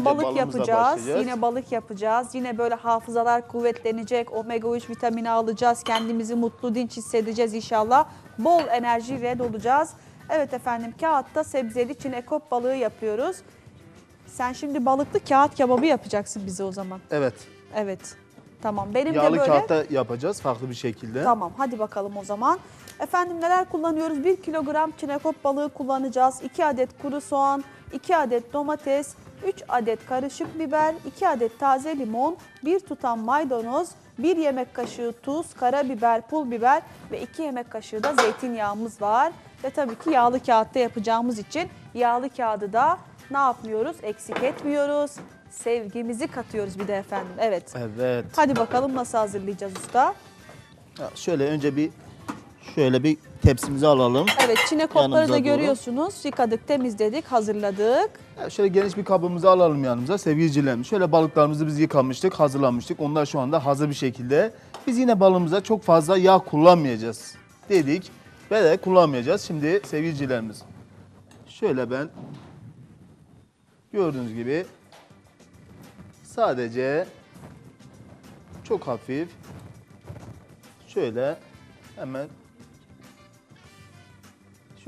Yine balık yapacağız. başlayacağız. Yine balık yapacağız. Yine böyle hafızalar kuvvetlenecek. Omega 3 vitamini alacağız. Kendimizi mutlu, dinç hissedeceğiz inşallah. Bol enerjiyle dolacağız. Evet efendim kağıtta sebzeli çinekop balığı yapıyoruz. Sen şimdi balıklı kağıt kebabı yapacaksın bize o zaman. Evet. Evet. Tamam. Benim Yağlı de böyle kağıtta yapacağız farklı bir şekilde. Tamam hadi bakalım o zaman. Efendim neler kullanıyoruz? 1 kilogram çinekop balığı kullanacağız. 2 adet kuru soğan, 2 adet domates, 3 adet karışık biber, 2 adet taze limon, 1 tutam maydanoz, 1 yemek kaşığı tuz, karabiber, pul biber ve 2 yemek kaşığı da zeytinyağımız var. Ve tabii ki yağlı kağıtta yapacağımız için yağlı kağıdı da ne yapmıyoruz? Eksik etmiyoruz. Sevgimizi katıyoruz bir de efendim. Evet. Evet. Hadi bakalım nasıl hazırlayacağız usta? Ya Şöyle önce bir şöyle bir tepsimizi alalım. Evet çinekopları da doğru. görüyorsunuz. Yıkadık, temizledik, hazırladık. Ya Şöyle geniş bir kabımızı alalım yanımıza sevgilicilerimiz. Şöyle balıklarımızı biz yıkamıştık, hazırlamıştık. Onlar şu anda hazır bir şekilde. Biz yine balığımıza çok fazla yağ kullanmayacağız dedik ve de kullanmayacağız. Şimdi sevgilicilerimiz şöyle ben gördüğünüz gibi sadece çok hafif şöyle hemen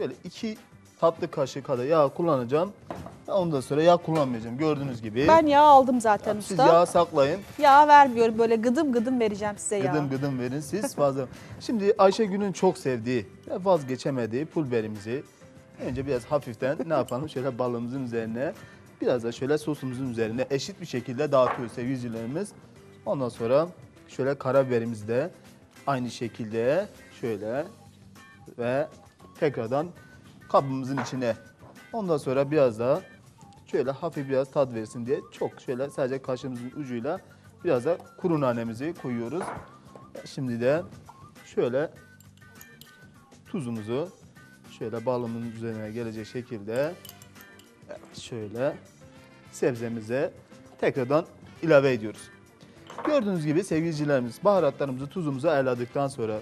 şöyle iki tatlı kaşığı kadar yağ kullanacağım. Ondan sonra yağ kullanmayacağım gördüğünüz gibi. Ben yağ aldım zaten Siz usta. yağ saklayın. Yağ vermiyorum böyle gıdım gıdım vereceğim size yağ. Gıdım gıdım verin siz fazla. Şimdi Ayşegül'ün çok sevdiği vazgeçemediği pul biberimizi önce biraz hafiften ne yapalım şöyle balığımızın üzerine biraz da şöyle sosumuzun üzerine eşit bir şekilde dağıtıyoruz sevgilicilerimiz. Ondan sonra şöyle karabiberimizi de aynı şekilde şöyle ve tekrardan kabımızın içine. Ondan sonra biraz daha şöyle hafif biraz tat versin diye çok şöyle sadece kaşığımızın ucuyla biraz da kuru nanemizi koyuyoruz. Şimdi de şöyle tuzumuzu şöyle balımın üzerine gelecek şekilde şöyle sebzemize tekrardan ilave ediyoruz. Gördüğünüz gibi sevgilicilerimiz baharatlarımızı tuzumuzu ayarladıktan sonra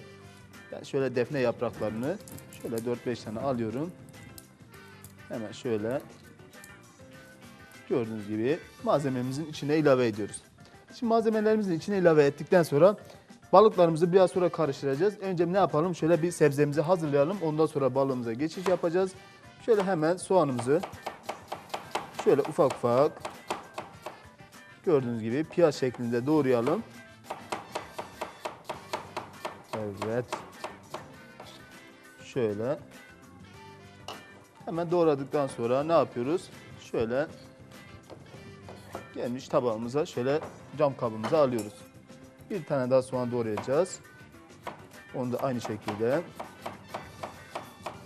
ben şöyle defne yapraklarını şöyle 4-5 tane alıyorum. Hemen şöyle gördüğünüz gibi malzememizin içine ilave ediyoruz. Şimdi malzemelerimizin içine ilave ettikten sonra balıklarımızı biraz sonra karıştıracağız. Önce ne yapalım? Şöyle bir sebzemizi hazırlayalım. Ondan sonra balığımıza geçiş yapacağız. Şöyle hemen soğanımızı şöyle ufak ufak gördüğünüz gibi piyaz şeklinde doğrayalım. Evet. Şöyle. Hemen doğradıktan sonra ne yapıyoruz? Şöyle gelmiş tabağımıza şöyle cam kabımıza alıyoruz. Bir tane daha soğan doğrayacağız. Onu da aynı şekilde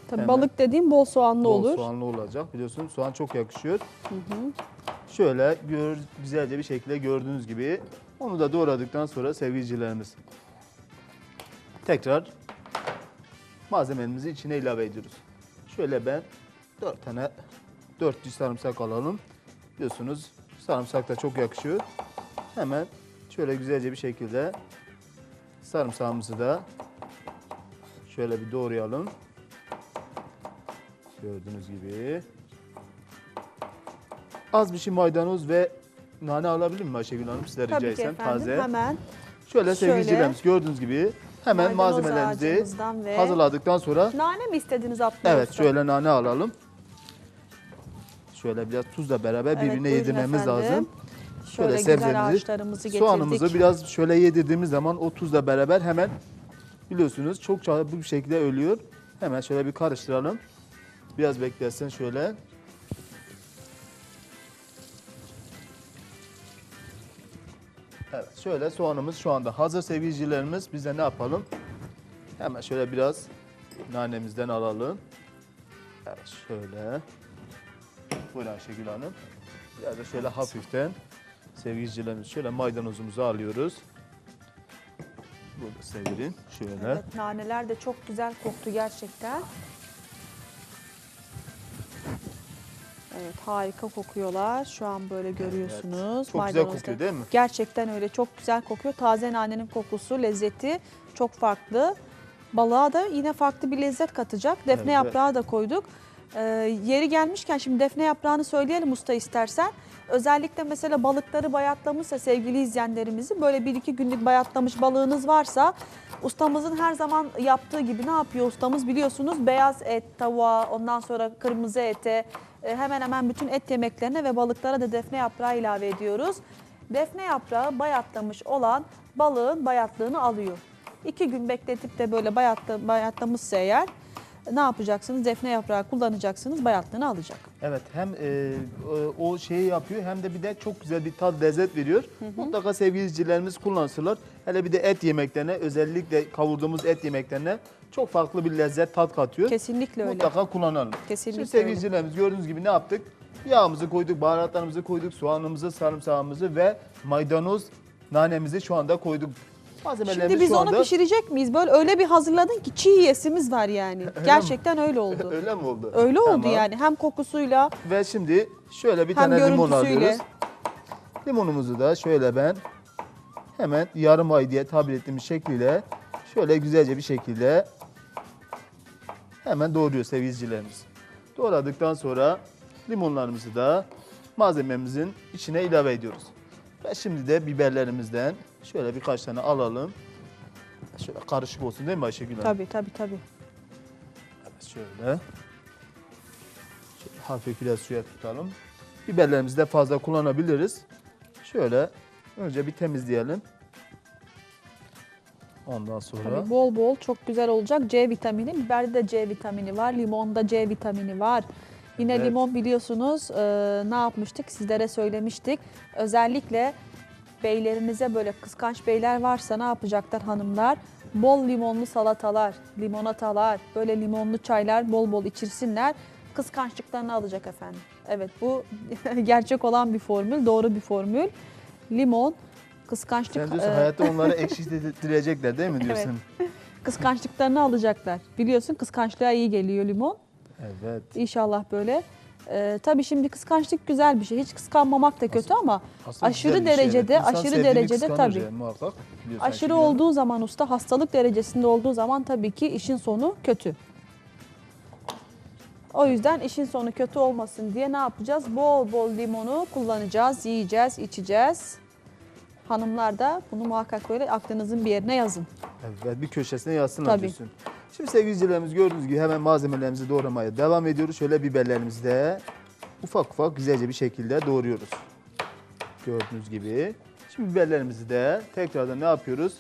Tabii Hemen. balık dediğim bol soğanlı bol olur. soğanlı olacak. Biliyorsun soğan çok yakışıyor. Şöyle gör, güzelce bir şekilde gördüğünüz gibi onu da doğradıktan sonra sevgilicilerimiz tekrar malzemelerimizi içine ilave ediyoruz. Şöyle ben 4 tane 4 diş sarımsak alalım. Biliyorsunuz sarımsak da çok yakışıyor. Hemen şöyle güzelce bir şekilde sarımsağımızı da şöyle bir doğrayalım. Gördüğünüz gibi. Az bir şey maydanoz ve nane alabilir miyim Ayşegül Hanım? Size rica Tabii ki etsem efendim taze. hemen Şöyle Şöyle. sevgilicilerimiz gördüğünüz gibi hemen Maydanoz malzemelerimizi ağacımızdan ve- hazırladıktan sonra nane mi istediniz Abdullah evet Usta? şöyle nane alalım. Şöyle biraz tuzla beraber Evet, birbirine buyurun yedirmemiz efendim. lazım. Şöyle, güzel ağaçlarımızı getirdik. soğanımızı biraz şöyle yedirdiğimiz zaman o tuzla beraber hemen biliyorsunuz çok çabuk bir şekilde ölüyor. Hemen şöyle bir karıştıralım. Biraz beklesin şöyle. Şöyle soğanımız şu anda hazır sevgilicilerimiz. Biz de ne yapalım? Hemen şöyle biraz nanemizden alalım. Evet şöyle. Buyurun Ayşegül Hanım. Biraz da şöyle hafiften sevgilicilerimiz şöyle maydanozumuzu alıyoruz. Burada sevirin şöyle. Evet, naneler de çok güzel koktu gerçekten. Evet harika kokuyorlar. Şu an böyle görüyorsunuz. Çok güzel kokuyor değil mi? Gerçekten öyle çok güzel kokuyor. Taze nanenin kokusu, lezzeti çok farklı. Balığa da yine farklı bir lezzet katacak. Defne Evet. yaprağı da koyduk. Ee, yeri gelmişken şimdi defne yaprağını söyleyelim usta istersen. Özellikle mesela balıkları bayatlamışsa sevgili izleyenlerimizi böyle bir iki günlük bayatlamış balığınız varsa ustamızın her zaman yaptığı gibi ne yapıyor ustamız biliyorsunuz beyaz et tavuğa ondan sonra kırmızı ete hemen hemen bütün et yemeklerine ve balıklara da defne yaprağı ilave ediyoruz. Defne yaprağı bayatlamış olan balığın bayatlığını alıyor. İki gün bekletip de böyle bayatla, bayatlamışsa eğer ne yapacaksınız? Defne yaprağı kullanacaksınız, bayatlığını alacak. Evet hem e, o- şeyi yapıyor hem de bir de çok güzel bir tat lezzet veriyor. Mutlaka sevgili izleyicilerimiz kullansınlar. Hele bir de et yemeklerine özellikle kavurduğumuz et yemeklerine çok farklı bir lezzet tat katıyor. Kesinlikle öyle. Mutlaka kullanalım. Kesinlikle Şimdi sevgili öyle. izleyicilerimiz gördüğünüz gibi ne yaptık? Yağımızı koyduk, baharatlarımızı koyduk, soğanımızı, sarımsağımızı ve maydanoz, nanemizi şu anda koyduk. Malzemelerimiz Şimdi biz şu onu anda... pişirecek miyiz? Böyle öyle bir hazırladın ki çiğ yiyesimiz var yani. Gerçekten öyle oldu. Öyle mi oldu? Öyle oldu Tamam. yani. Hem kokusuyla Ve şimdi şöyle bir tane limon alıyoruz. Limonumuzu da şöyle ben hemen yarım ay diye tabir ettiğimiz şekliyle şöyle güzelce bir şekilde hemen doğruyor sevgilicilerimiz. Doğradıktan sonra limonlarımızı da malzememizin içine ilave ediyoruz. Ve şimdi de biberlerimizden şöyle birkaç tane alalım. Şöyle karışık olsun değil mi Ayşegül Hanım? tabii tabii tabii. Evet şöyle. Şöyle hafif biraz suya tutalım. Biberlerimizi de fazla kullanabiliriz. Şöyle önce bir temizleyelim. Ondan sonra Tabii bol bol çok güzel olacak. C vitamini, biberde de C vitamini var, limonda C vitamini var. Yine Evet. limon biliyorsunuz e, ne yapmıştık sizlere söylemiştik. Özellikle beylerinize böyle kıskanç beyler varsa ne yapacaklar hanımlar? Bol limonlu salatalar, limonatalar, böyle limonlu çaylar bol bol içirsinler. Kıskançlıklarını alacak efendim. Evet bu gerçek olan bir formül, doğru bir formül. Limon, kıskançlık... sen diyorsun e, hayatta onları ekşittirecekler değil mi diyorsun? kıskançlıklarını alacaklar. Biliyorsun kıskançlığa iyi geliyor limon. Evet. İnşallah böyle. Ee, tabii şimdi kıskançlık güzel bir şey. Hiç kıskanmamak da kötü ama Aslında aşırı güzel bir şey, derecede, evet. İnsan aşırı derecede tabii. muhakkak. Aşırı olduğu zaman usta hastalık derecesinde olduğu zaman tabii ki işin sonu kötü. O yüzden işin sonu kötü olmasın diye ne yapacağız? Bol bol limonu kullanacağız, yiyeceğiz, içeceğiz. Hanımlar da bunu muhakkak böyle aklınızın bir yerine yazın. Evet bir köşesine yazsınlar Tabii. diyorsun. Şimdi sevgili izleyicilerimiz gördüğünüz gibi hemen malzemelerimizi doğramaya devam ediyoruz. Şöyle biberlerimizi de ufak ufak güzelce bir şekilde doğruyoruz. Gördüğünüz gibi. Şimdi biberlerimizi de tekrardan ne yapıyoruz?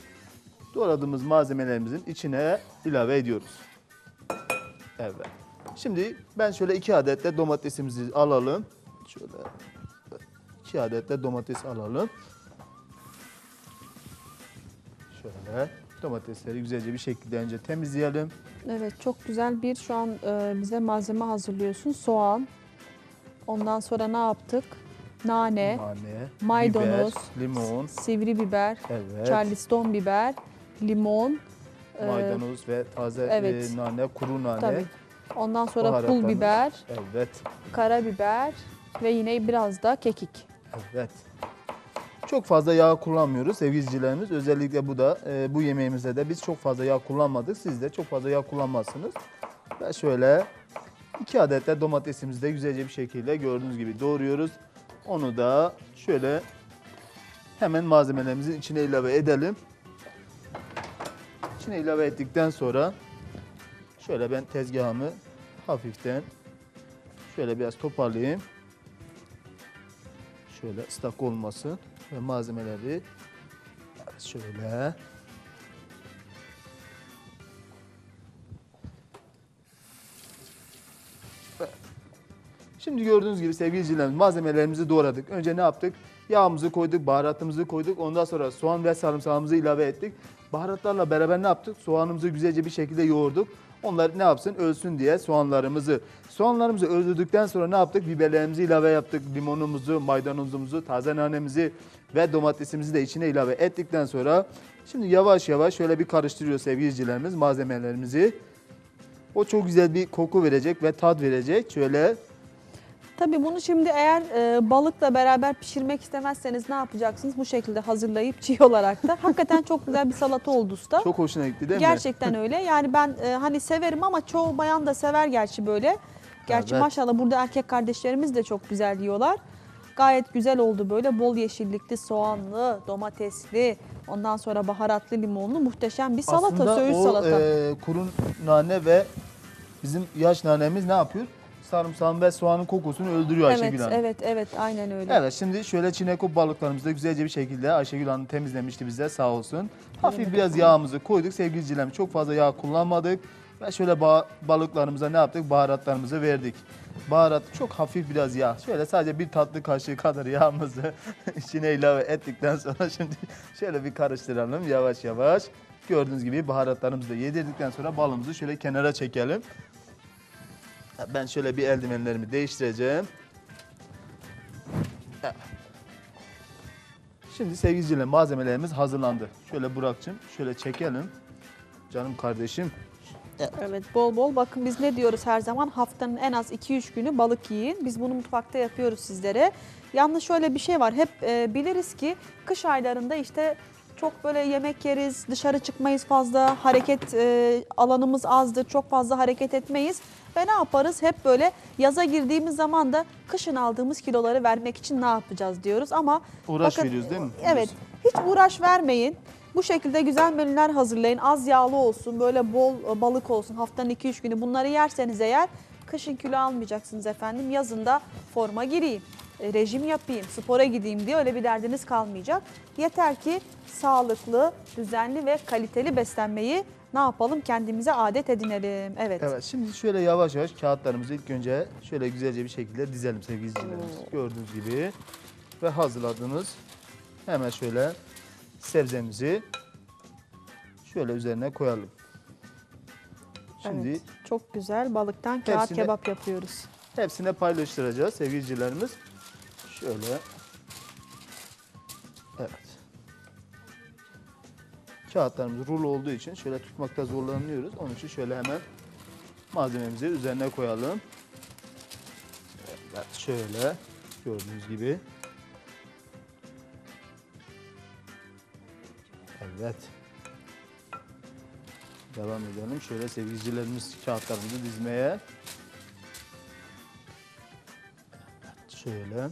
Doğradığımız malzemelerimizin içine ilave ediyoruz. Evet. Şimdi ben şöyle iki adet de domatesimizi alalım. Şöyle iki adet de domates alalım. Şöyle domatesleri güzelce bir şekilde önce temizleyelim. Evet çok güzel bir şu an e, bize malzeme hazırlıyorsun. Soğan. Ondan sonra ne yaptık? Nane, Nane, maydanoz, biber, limon, sivri biber, evet, charleston biber, limon. e, maydanoz ve taze evet. e, nane, kuru nane. Tabii. Ondan sonra pul biber, Evet, karabiber ve yine biraz da kekik. evet. Çok fazla yağ kullanmıyoruz sevgili. Özellikle bu da e, bu yemeğimizde de biz çok fazla yağ kullanmadık. Siz de çok fazla yağ kullanmazsınız. Ve şöyle iki adet de domatesimizi de güzelce bir şekilde gördüğünüz gibi doğruyoruz. Onu da şöyle hemen malzemelerimizin içine ilave edelim. İçine ilave ettikten sonra şöyle ben tezgahımı hafiften şöyle biraz toparlayayım. Şöyle ıslak olmasın ve malzemeleri evet şöyle Şimdi gördüğünüz gibi sevgili izleyicilerimiz malzemelerimizi doğradık. Önce ne yaptık? Yağımızı koyduk, baharatımızı koyduk. Ondan sonra soğan ve sarımsağımızı ilave ettik. Baharatlarla beraber ne yaptık? Soğanımızı güzelce bir şekilde yoğurduk. Onlar ne yapsın? Ölsün diye soğanlarımızı. Soğanlarımızı öldürdükten sonra ne yaptık? Biberlerimizi ilave yaptık. Limonumuzu, maydanozumuzu, taze nanemizi ve domatesimizi de içine ilave ettikten sonra şimdi yavaş yavaş şöyle bir karıştırıyor sevgili izleyicilerimiz malzemelerimizi. O çok güzel bir koku verecek ve tat verecek. Şöyle Tabii bunu şimdi eğer e, balıkla beraber pişirmek istemezseniz ne yapacaksınız? Bu şekilde hazırlayıp çiğ olarak da. Hakikaten çok güzel bir salata oldu usta. çok hoşuna gitti değil mi? Gerçekten öyle. Yani ben e, hani severim ama çoğu bayan da sever gerçi böyle. Gerçi Evet. maşallah burada erkek kardeşlerimiz de çok güzel yiyorlar. Gayet güzel oldu böyle bol yeşillikli, soğanlı, domatesli, ondan sonra baharatlı, limonlu muhteşem bir salata, Aslında söğüş o salata. e, kuru nane ve bizim yaş nanemiz ne yapıyor? Sarımsağın ve soğanın kokusunu öldürüyor evet, Ayşegül Hanım. evet, evet, aynen öyle. Evet şimdi şöyle çinekop balıklarımızı da güzelce bir şekilde Ayşegül Hanım temizlemişti bize sağ olsun. Hafif biraz yağımızı koyduk sevgili izleyicilerim. Çok fazla yağ kullanmadık. Ve şöyle ba- balıklarımıza ne yaptık? Baharatlarımızı verdik. Baharat çok hafif biraz yağ. Şöyle sadece bir tatlı kaşığı kadar yağımızı içine ilave ettikten sonra şimdi şöyle bir karıştıralım yavaş yavaş. Gördüğünüz gibi baharatlarımızı da yedirdikten sonra balımızı şöyle kenara çekelim. Ben şöyle bir eldivenlerimi değiştireceğim. Şimdi sevgili malzemelerimiz hazırlandı. Şöyle Burak'cığım şöyle çekelim. Canım kardeşim. Evet bol bol bakın biz ne diyoruz her zaman haftanın en az 2-3 günü balık yiyin. Biz bunu mutfakta yapıyoruz sizlere. Yalnız şöyle bir şey var hep e, biliriz ki kış aylarında işte çok böyle yemek yeriz, dışarı çıkmayız fazla, hareket e, alanımız azdır, çok fazla hareket etmeyiz. Ve ne yaparız? Hep böyle yaza girdiğimiz zaman da kışın aldığımız kiloları vermek için ne yapacağız diyoruz. Ama Uğraş bakın, veriyoruz değil mi? Evet. Hiç uğraş vermeyin. Bu şekilde güzel menüler hazırlayın. Az yağlı olsun, böyle bol e, balık olsun. Haftanın 2-3 günü bunları yerseniz eğer kışın kilo almayacaksınız efendim. Yazında forma gireyim, e, rejim yapayım, spora gideyim diye öyle bir derdiniz kalmayacak. Yeter ki sağlıklı, düzenli ve kaliteli beslenmeyi ne yapalım kendimize adet edinelim. Evet. Evet şimdi şöyle yavaş yavaş kağıtlarımızı ilk önce şöyle güzelce bir şekilde dizelim sevgili izleyicilerimiz. Gördüğünüz gibi ve hazırladığımız hemen şöyle sebzemizi şöyle üzerine koyalım. Şimdi Evet, çok güzel balıktan kağıt Hepsini- kebap yapıyoruz. hepsine paylaştıracağız sevgili izleyicilerimiz. Şöyle. Evet. Kağıtlarımız rulo olduğu için şöyle tutmakta zorlanıyoruz. Onun için şöyle hemen malzememizi üzerine koyalım. Evet, şöyle gördüğünüz gibi. Evet. Devam edelim. Şöyle sevgilicilerimiz kağıtlarımızı dizmeye. Şöyle.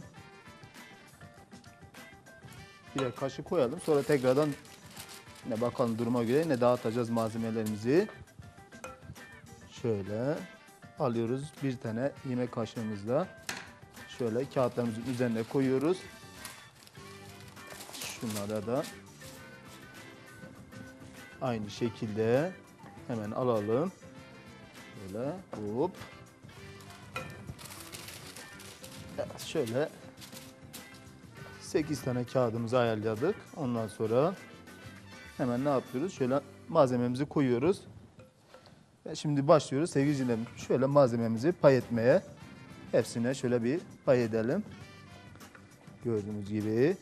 Birer kaşık koyalım. Sonra tekrardan ne bakalım duruma göre ne dağıtacağız malzemelerimizi. Şöyle alıyoruz bir tane yemek kaşığımızla. Şöyle kağıtlarımızın üzerine koyuyoruz. Şunlara da aynı şekilde hemen alalım. Böyle hop. Evet, şöyle 8 tane kağıdımızı ayarladık. Ondan sonra hemen ne yapıyoruz? Şöyle malzememizi koyuyoruz. Ve şimdi başlıyoruz sevgili. Şöyle malzememizi pay etmeye. Hepsine şöyle bir pay edelim. Gördüğünüz gibi.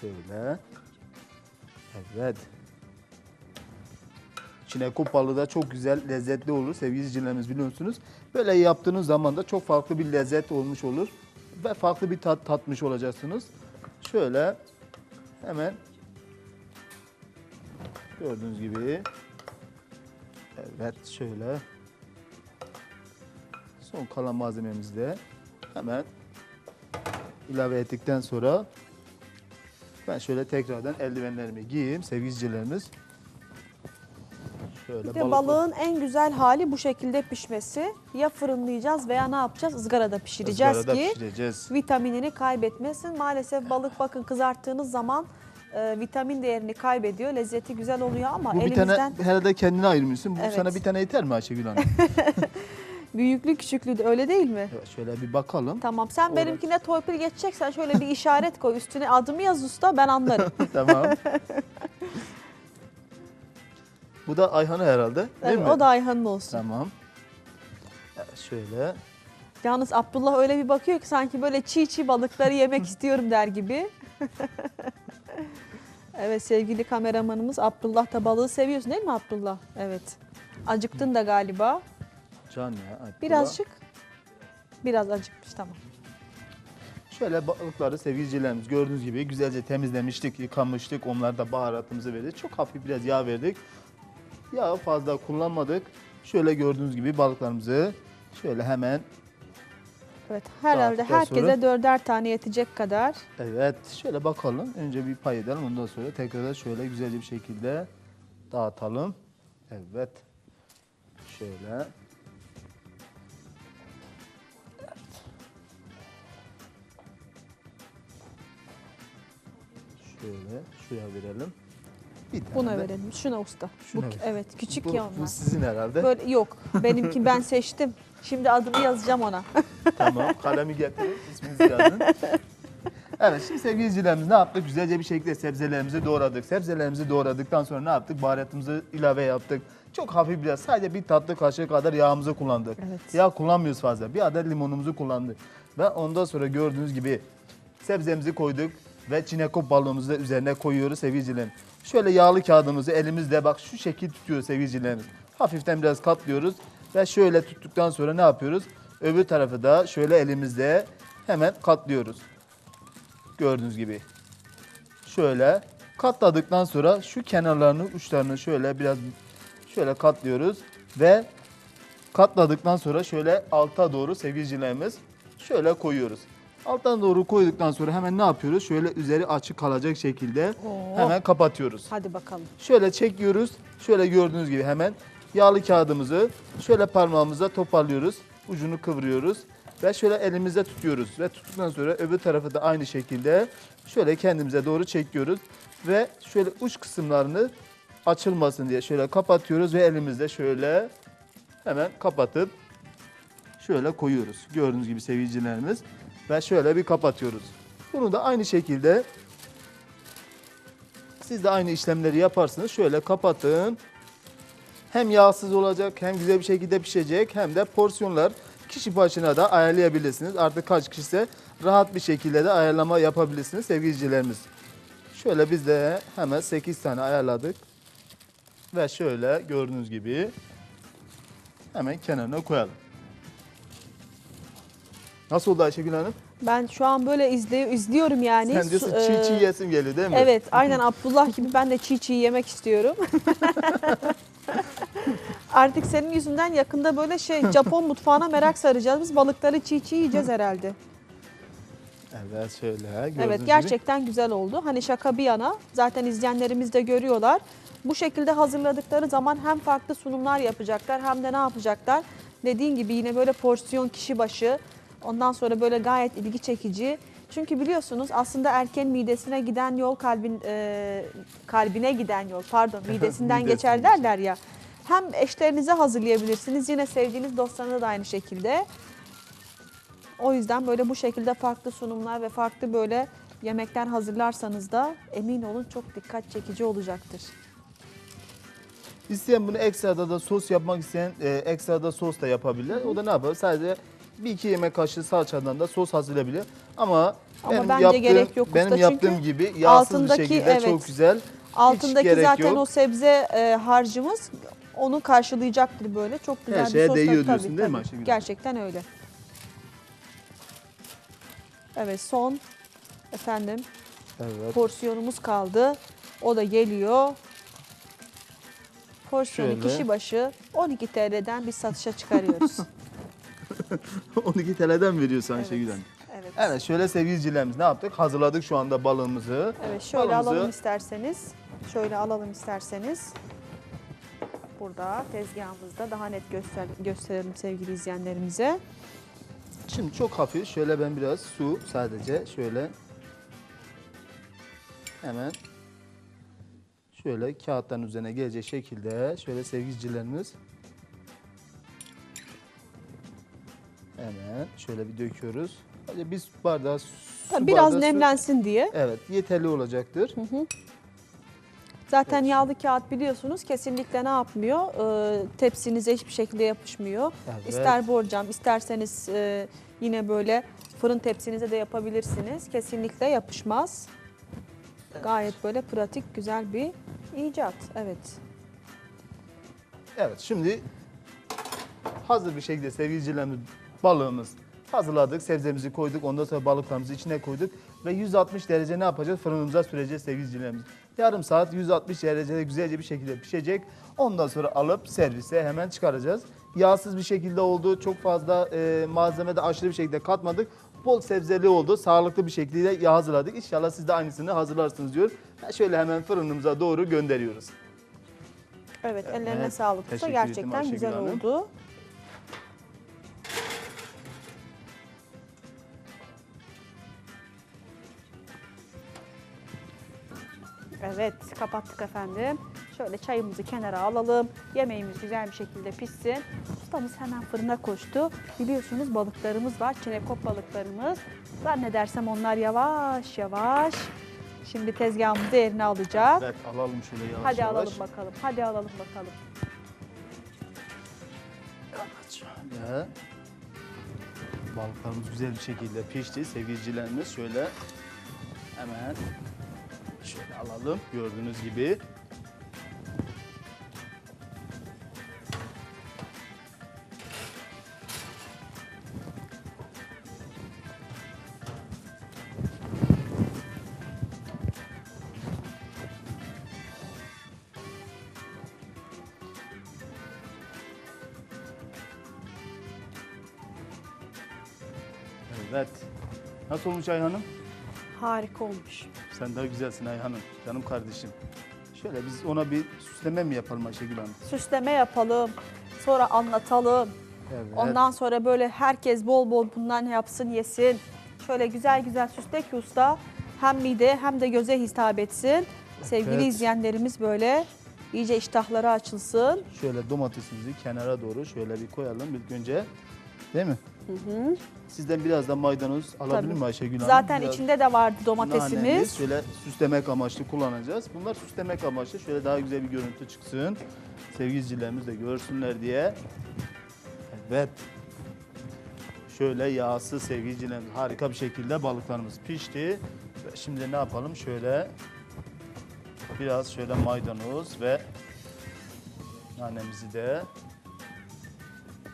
Şöyle. Evet. Çinekop balığı da çok güzel, lezzetli olur sevgili izleyicilerimiz biliyorsunuz. Böyle yaptığınız zaman da çok farklı bir lezzet olmuş olur. Ve farklı bir tat tatmış olacaksınız. Şöyle hemen gördüğünüz gibi evet şöyle son kalan malzememizi de hemen ilave ettikten sonra ben şöyle tekrardan eldivenlerimi giyeyim sevgili izleyicilerimiz. Şöyle Bir de balık- balığın en güzel hali bu şekilde pişmesi. Ya fırınlayacağız veya ne yapacağız? Izgarada pişireceğiz ızgarada ki pişireceğiz. vitaminini kaybetmesin. Maalesef balık bakın kızarttığınız zaman e, vitamin değerini kaybediyor. Lezzeti güzel oluyor ama Bu bir elimizden tane herhalde kendine ayırmışsın. Bu Evet. sana bir tane yeter mi Ayşegül Hanım? büyüklü küçüklü de öyle değil mi? evet, şöyle bir bakalım. Tamam sen benimkine torpil geçeceksen şöyle bir işaret koy. Üstüne adımı yaz usta ben anlarım. tamam. Bu da Ayhan'ı herhalde değil Evet, mi? o da Ayhan'ın olsun. Tamam. Evet, şöyle. Yalnız Abdullah öyle bir bakıyor ki sanki böyle çiğ çiğ balıkları yemek istiyorum der gibi. evet sevgili kameramanımız Abdullah da balığı seviyorsun değil mi Abdullah? Evet. Acıktın da galiba. Can ya. Abdullah. Birazcık. Biraz acıkmış tamam. Şöyle balıkları sevgilicilerimiz gördüğünüz gibi güzelce temizlemiştik, yıkamıştık. Onlara da baharatımızı verdik. Çok hafif biraz yağ verdik. Yağı fazla kullanmadık. Şöyle gördüğünüz gibi balıklarımızı Şöyle hemen Evet herhalde Dağıttıktan herkese sonra- dörder tane yetecek kadar. evet şöyle bakalım. Önce bir pay edelim ondan sonra tekrar şöyle güzelce bir şekilde dağıtalım. Evet. Şöyle. Şöyle şuraya verelim. Bir tane Buna de- verelim. Şuna usta. Şuna bu, ver. evet küçük Bu, ya bu sizin herhalde. Böyle yok. Benimki ben seçtim. Şimdi adımı yazacağım ona. Tamam. Kalemi getirin. isminizi yazın. Evet şimdi sevgili izleyicilerimiz ne yaptık? Güzelce bir şekilde sebzelerimizi doğradık. Sebzelerimizi doğradıktan sonra ne yaptık? Baharatımızı ilave yaptık. Çok hafif biraz sadece bir tatlı kaşığı kadar yağımızı kullandık. Evet. Yağ kullanmıyoruz fazla. Bir adet limonumuzu kullandık. Ve ondan sonra gördüğünüz gibi sebzemizi koyduk ve çinekop balığımızı da üzerine koyuyoruz sevgilicilerim. Şöyle yağlı kağıdımızı elimizle bak şu şekil tutuyoruz sevgilicilerimiz. Hafiften biraz katlıyoruz ve şöyle tuttuktan sonra ne yapıyoruz? Öbür tarafı da şöyle elimizle hemen katlıyoruz. Gördüğünüz gibi. Şöyle katladıktan sonra şu kenarlarını uçlarını şöyle biraz şöyle katlıyoruz ve katladıktan sonra şöyle alta doğru sevgilicilerimiz şöyle koyuyoruz. Alttan doğru koyduktan sonra hemen ne yapıyoruz? Şöyle üzeri açık kalacak şekilde Oo. hemen kapatıyoruz. Hadi bakalım. Şöyle çekiyoruz. Şöyle gördüğünüz gibi hemen yağlı kağıdımızı şöyle parmağımıza toparlıyoruz. Ucunu kıvırıyoruz ve şöyle elimizde tutuyoruz. Ve tuttuktan sonra öbür tarafı da aynı şekilde şöyle kendimize doğru çekiyoruz. Ve şöyle uç kısımlarını açılmasın diye şöyle kapatıyoruz ve elimizde şöyle hemen kapatıp şöyle koyuyoruz. Gördüğünüz gibi sevgilicilerimiz ve şöyle bir kapatıyoruz. Bunu da aynı şekilde siz de aynı işlemleri yaparsınız. Şöyle kapatın. Hem yağsız olacak hem güzel bir şekilde pişecek hem de porsiyonlar kişi başına da ayarlayabilirsiniz. Artık kaç kişiyse rahat bir şekilde de ayarlama yapabilirsiniz sevgili izleyicilerimiz. Şöyle biz de hemen 8 tane ayarladık. Ve şöyle gördüğünüz gibi hemen kenarına koyalım. Nasıl oldu Ayşegül Hanım? Ben şu an böyle izle, izliyorum yani. Sen diyorsun Su- çiğ çiğ e, yesim geliyor değil mi? Evet aynen Abdullah gibi ben de çiğ çiğ yemek istiyorum. Artık senin yüzünden yakında böyle şey Japon mutfağına merak saracağız. Biz balıkları çiğ çiğ yiyeceğiz herhalde. Evet şöyle Evet gibi. gerçekten güzel oldu. Hani şaka bir yana zaten izleyenlerimiz de görüyorlar. Bu şekilde hazırladıkları zaman hem farklı sunumlar yapacaklar hem de ne yapacaklar? Dediğin gibi yine böyle porsiyon kişi başı ondan sonra böyle gayet ilgi çekici. Çünkü biliyorsunuz aslında erken midesine giden yol kalbin e, kalbine giden yol pardon midesinden geçer derler ya. Hem eşlerinize hazırlayabilirsiniz yine sevdiğiniz dostlarına da aynı şekilde. O yüzden böyle bu şekilde farklı sunumlar ve farklı böyle yemekler hazırlarsanız da emin olun çok dikkat çekici olacaktır. İsteyen bunu ekstrada da sos yapmak isteyen e, ekstrada sos da yapabilir. O da ne yapar? Sadece bir iki yemek kaşığı salçadan da sos hazırlayabilir. Ama, Ama benim bence yaptığım, gerek yok benim usta yaptığım çünkü gibi yağsız altındaki, bir şekilde evet, çok güzel. Altındaki gerek zaten yok. o sebze e, harcımız onu karşılayacaktır böyle. Çok güzel Her bir şeye sos. değiyor Tabii, diyorsun değil mi. Ayşegül? Gerçekten öyle. Evet son efendim Evet. porsiyonumuz kaldı. O da geliyor. Porsiyonu Şöyle. kişi başı 12 TL'den bir satışa çıkarıyoruz. 12 TL'den veriyorsun Evet. Ayşegül Hanım. evet. Evet şöyle sevgili izleyicilerimiz ne yaptık? Hazırladık şu anda balığımızı. Evet şöyle Balığımızı- alalım isterseniz. Şöyle alalım isterseniz. Burada tezgahımızda daha net göster gösterelim sevgili izleyenlerimize. Şimdi çok hafif şöyle ben biraz su sadece şöyle hemen şöyle kağıtların üzerine gelecek şekilde şöyle sevgilicilerimiz hemen şöyle bir döküyoruz. Hadi su bardağı su Tabii biraz bardağı su- nemlensin diye. Evet yeterli olacaktır. Zaten yağlı kağıt biliyorsunuz kesinlikle ne yapmıyor? Ee, tepsinize hiçbir şekilde yapışmıyor. Evet. İster borcam, isterseniz e, yine böyle fırın tepsinize de yapabilirsiniz. Kesinlikle yapışmaz. Gayet böyle pratik, güzel bir icat. Evet. Evet şimdi hazır bir şekilde sevgilicilerimiz balığımız hazırladık. Sebzemizi koyduk. Ondan sonra balıklarımızı içine koyduk. Ve 160 derece ne yapacağız? Fırınımıza süreceğiz sevgili izleyicilerimiz. Yarım saat 160 derecede güzelce bir şekilde pişecek. Ondan sonra alıp servise hemen çıkaracağız. Yağsız bir şekilde oldu. Çok fazla e, malzeme de aşırı bir şekilde katmadık. Bol sebzeli oldu. Sağlıklı bir şekilde yağ hazırladık. İnşallah siz de aynısını hazırlarsınız diyor. Şöyle hemen fırınımıza doğru gönderiyoruz. Evet, ellerine Evet, sağlık. Gerçekten güzel Hanım. oldu. Evet, kapattık efendim. Şöyle çayımızı kenara alalım. Yemeğimiz güzel bir şekilde pişsin. Ustamız hemen fırına koştu. Biliyorsunuz balıklarımız var, çinekop balıklarımız. Zannedersem onlar yavaş yavaş. Şimdi tezgahımızı yerine alacak. Evet alalım şöyle yavaş Hadi yavaş. alalım bakalım. Hadi alalım bakalım. Evet şöyle. Balıklarımız güzel bir şekilde pişti. Sevgilicilerimiz şöyle hemen alalım. Gördüğünüz gibi. Evet. Nasıl olmuş Ayhan'ım? Harika olmuş. Sen daha güzelsin Ayhan'ım. Canım kardeşim. Şöyle biz ona bir süsleme mi yapalım Ayşegül Hanım? Süsleme yapalım. Sonra anlatalım. Evet. Ondan sonra böyle herkes bol bol bundan yapsın yesin. Şöyle güzel güzel süsle ki usta hem mide hem de göze hitap etsin. Sevgili Evet. izleyenlerimiz böyle iyice iştahları açılsın. Şöyle domatesimizi kenara doğru şöyle bir koyalım ilk önce. Değil mi? Sizden biraz da maydanoz alabilir Tabii. miyim Ayşegül Hanım? Zaten Biraz içinde de vardı nanemiz, domatesimiz. Şöyle süslemek amaçlı kullanacağız. Bunlar süslemek amaçlı. Şöyle daha güzel bir görüntü çıksın. Sevgili izleyicilerimiz de görsünler diye. Evet. Şöyle yağsız sevgili izleyicilerimiz harika bir şekilde balıklarımız pişti. Şimdi ne yapalım? Şöyle biraz şöyle maydanoz ve nanemizi de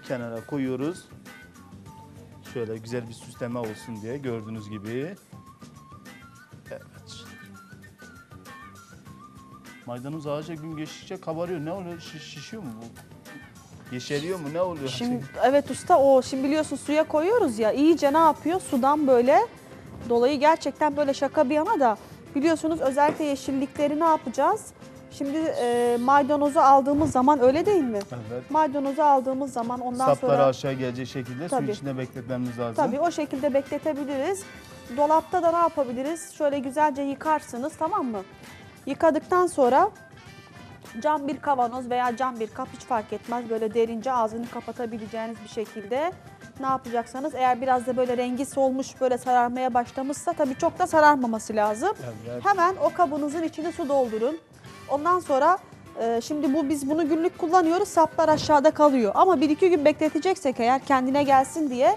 kenara koyuyoruz. Şöyle güzel bir süsleme olsun diye gördüğünüz gibi. Evet. Maydanoz ağaca gün geçtikçe kabarıyor. Ne oluyor? Şiş- şişiyor mu bu? Yeşeriyor mu? Ne oluyor? Şimdi evet usta o şimdi biliyorsun suya koyuyoruz ya iyice ne yapıyor sudan böyle dolayı gerçekten böyle şaka bir yana da biliyorsunuz özellikle yeşillikleri ne yapacağız? Şimdi e, maydanozu aldığımız zaman öyle değil mi? Evet. Maydanozu aldığımız zaman ondan Sapları sonra aşağı gelecek şekilde Tabii. su içinde bekletmemiz lazım. tabii o şekilde bekletebiliriz. Dolapta da ne yapabiliriz? Şöyle güzelce yıkarsınız tamam mı? Yıkadıktan sonra cam bir kavanoz veya cam bir kap hiç fark etmez. Böyle derince ağzını kapatabileceğiniz bir şekilde ne yapacaksanız eğer biraz da böyle rengi solmuş böyle sararmaya başlamışsa tabii çok da sararmaması lazım. Evet. Hemen o kabınızın içine su doldurun. Ondan sonra e, şimdi bu biz bunu günlük kullanıyoruz. Saplar aşağıda kalıyor. Ama bir iki gün bekleteceksek eğer kendine gelsin diye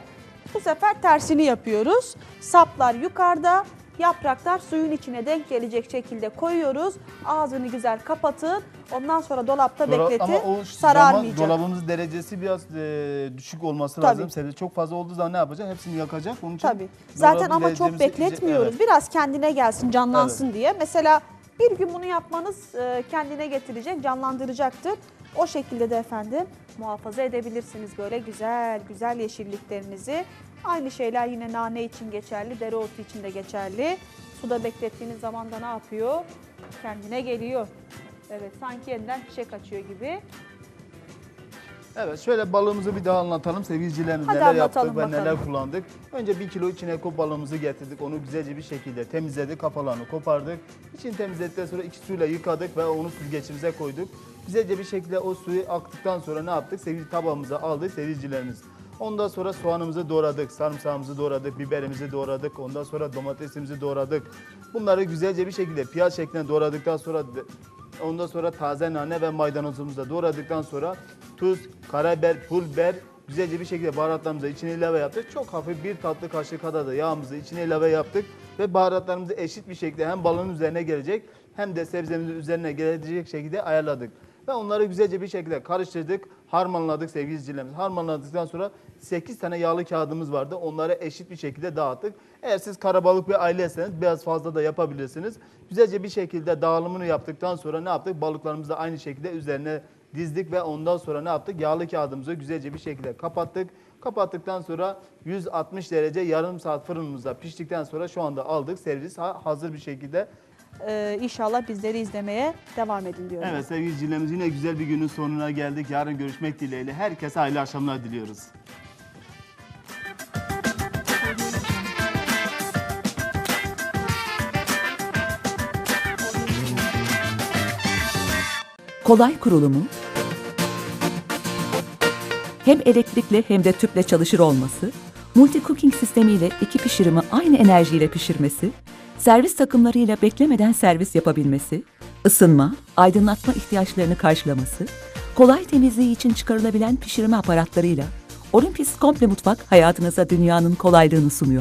bu sefer tersini yapıyoruz. Saplar yukarıda, yapraklar suyun içine denk gelecek şekilde koyuyoruz. Ağzını güzel kapatın. Ondan sonra dolapta Dolap- bekletin. Ama o zaman sararmayacak. dolabımızın derecesi biraz e, düşük olması Tabii. lazım. Sebze çok fazla olduğu zaman ne yapacak? Hepsini yakacak. Onun için Tabii. Zaten dolabın ama çok derecemizi- bekletmiyoruz. Evet. Biraz kendine gelsin, canlansın diye. Mesela bir gün bunu yapmanız e, kendine getirecek, canlandıracaktır. O şekilde de efendim muhafaza edebilirsiniz böyle güzel güzel yeşilliklerinizi. Aynı şeyler yine nane için geçerli, dereotu için de geçerli. Suda beklettiğiniz zaman da ne yapıyor? Kendine geliyor. Evet sanki yeniden çiçek açıyor gibi. Evet şöyle balığımızı bir daha anlatalım. Sevgilicilerimiz Hadi neler yaptık ve bakalım. neler kullandık. Önce bir kilo çinekop balığımızı getirdik. Onu güzelce bir şekilde temizledik. Kafalarını kopardık. İçini temizledikten sonra iki suyla yıkadık ve onu süzgeçimize koyduk. Güzelce bir şekilde o suyu aktıktan sonra ne yaptık? Sevgili tabağımıza aldık sevgilicilerimiz. Ondan sonra soğanımızı doğradık, sarımsağımızı doğradık, biberimizi doğradık, ondan sonra domatesimizi doğradık. Bunları güzelce bir şekilde piyaz şeklinde doğradıktan sonra Ondan sonra taze nane ve maydanozumuzu da doğradıktan sonra tuz, karabiber, pul biber güzelce bir şekilde baharatlarımızı içine ilave yaptık. Çok hafif bir tatlı kaşığı kadar da yağımızı içine ilave yaptık. Ve baharatlarımızı eşit bir şekilde hem balığın üzerine gelecek hem de sebzemizin üzerine gelecek şekilde ayarladık. Ve onları güzelce bir şekilde karıştırdık. Harmanladık sevgili izleyicilerimiz. Harmanladıktan sonra 8 tane yağlı kağıdımız vardı. Onları eşit bir şekilde dağıttık. Eğer siz karabalık bir aileyseniz biraz fazla da yapabilirsiniz. Güzelce bir şekilde dağılımını yaptıktan sonra ne yaptık? Balıklarımızı da aynı şekilde üzerine dizdik ve ondan sonra ne yaptık? Yağlı kağıdımızı güzelce bir şekilde kapattık. Kapattıktan sonra 160 derece yarım saat fırınımızda piştikten sonra şu anda aldık. Servis ha- hazır bir şekilde. Ee, inşallah bizleri izlemeye devam edin diyorum. Evet sevgili izleyicilerimiz yine güzel bir günün sonuna geldik. Yarın görüşmek dileğiyle. Herkese hayırlı akşamlar diliyoruz. kolay kurulumu, hem elektrikli hem de tüple çalışır olması, multi cooking sistemiyle iki pişirimi aynı enerjiyle pişirmesi, servis takımlarıyla beklemeden servis yapabilmesi, ısınma, aydınlatma ihtiyaçlarını karşılaması, kolay temizliği için çıkarılabilen pişirme aparatlarıyla Olympus Komple Mutfak hayatınıza dünyanın kolaylığını sunuyor.